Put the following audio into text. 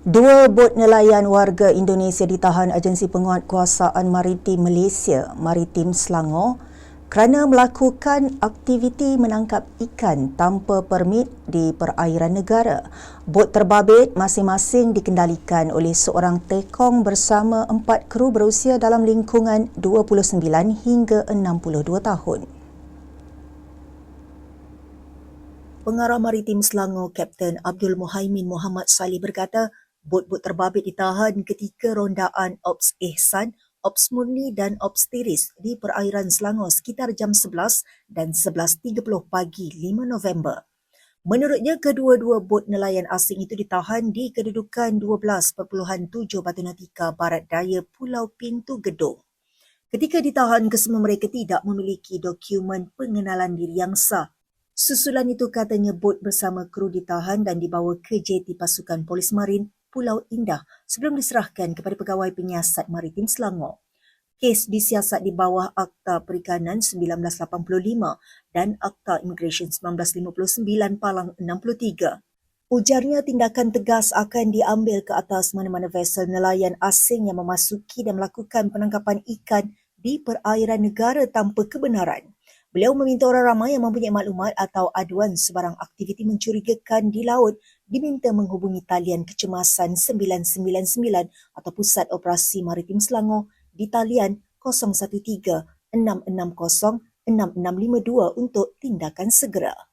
Dua bot nelayan warga Indonesia ditahan Agensi Penguatkuasaan Maritim Malaysia, Maritim Selangor, kerana melakukan aktiviti menangkap ikan tanpa permit di perairan negara. Bot terbabit masing-masing dikendalikan oleh seorang tekong bersama empat kru berusia dalam lingkungan 29 hingga 62 tahun. Pengarah Maritim Selangor Kapten Abdul Muhaimin Muhammad Salih berkata, Bot-bot terbabit ditahan ketika rondaan Ops Ehsan, Ops Murni dan Ops Tiris di perairan Selangor sekitar jam 11 dan 11.30 pagi 5 November. Menurutnya, kedua-dua bot nelayan asing itu ditahan di kedudukan 12.7 Batu Natika Barat Daya Pulau Pintu Gedung. Ketika ditahan, kesemua mereka tidak memiliki dokumen pengenalan diri yang sah. Susulan itu katanya bot bersama kru ditahan dan dibawa ke JT Pasukan Polis Marin Pulau Indah sebelum diserahkan kepada Pegawai Penyiasat Maritim Selangor. Kes disiasat di bawah Akta Perikanan 1985 dan Akta Immigration 1959 Palang 63. Ujarnya tindakan tegas akan diambil ke atas mana-mana vessel nelayan asing yang memasuki dan melakukan penangkapan ikan di perairan negara tanpa kebenaran. Beliau meminta orang ramai yang mempunyai maklumat atau aduan sebarang aktiviti mencurigakan di laut diminta menghubungi talian kecemasan 999 atau Pusat Operasi Maritim Selangor di talian 013 660 6652 untuk tindakan segera.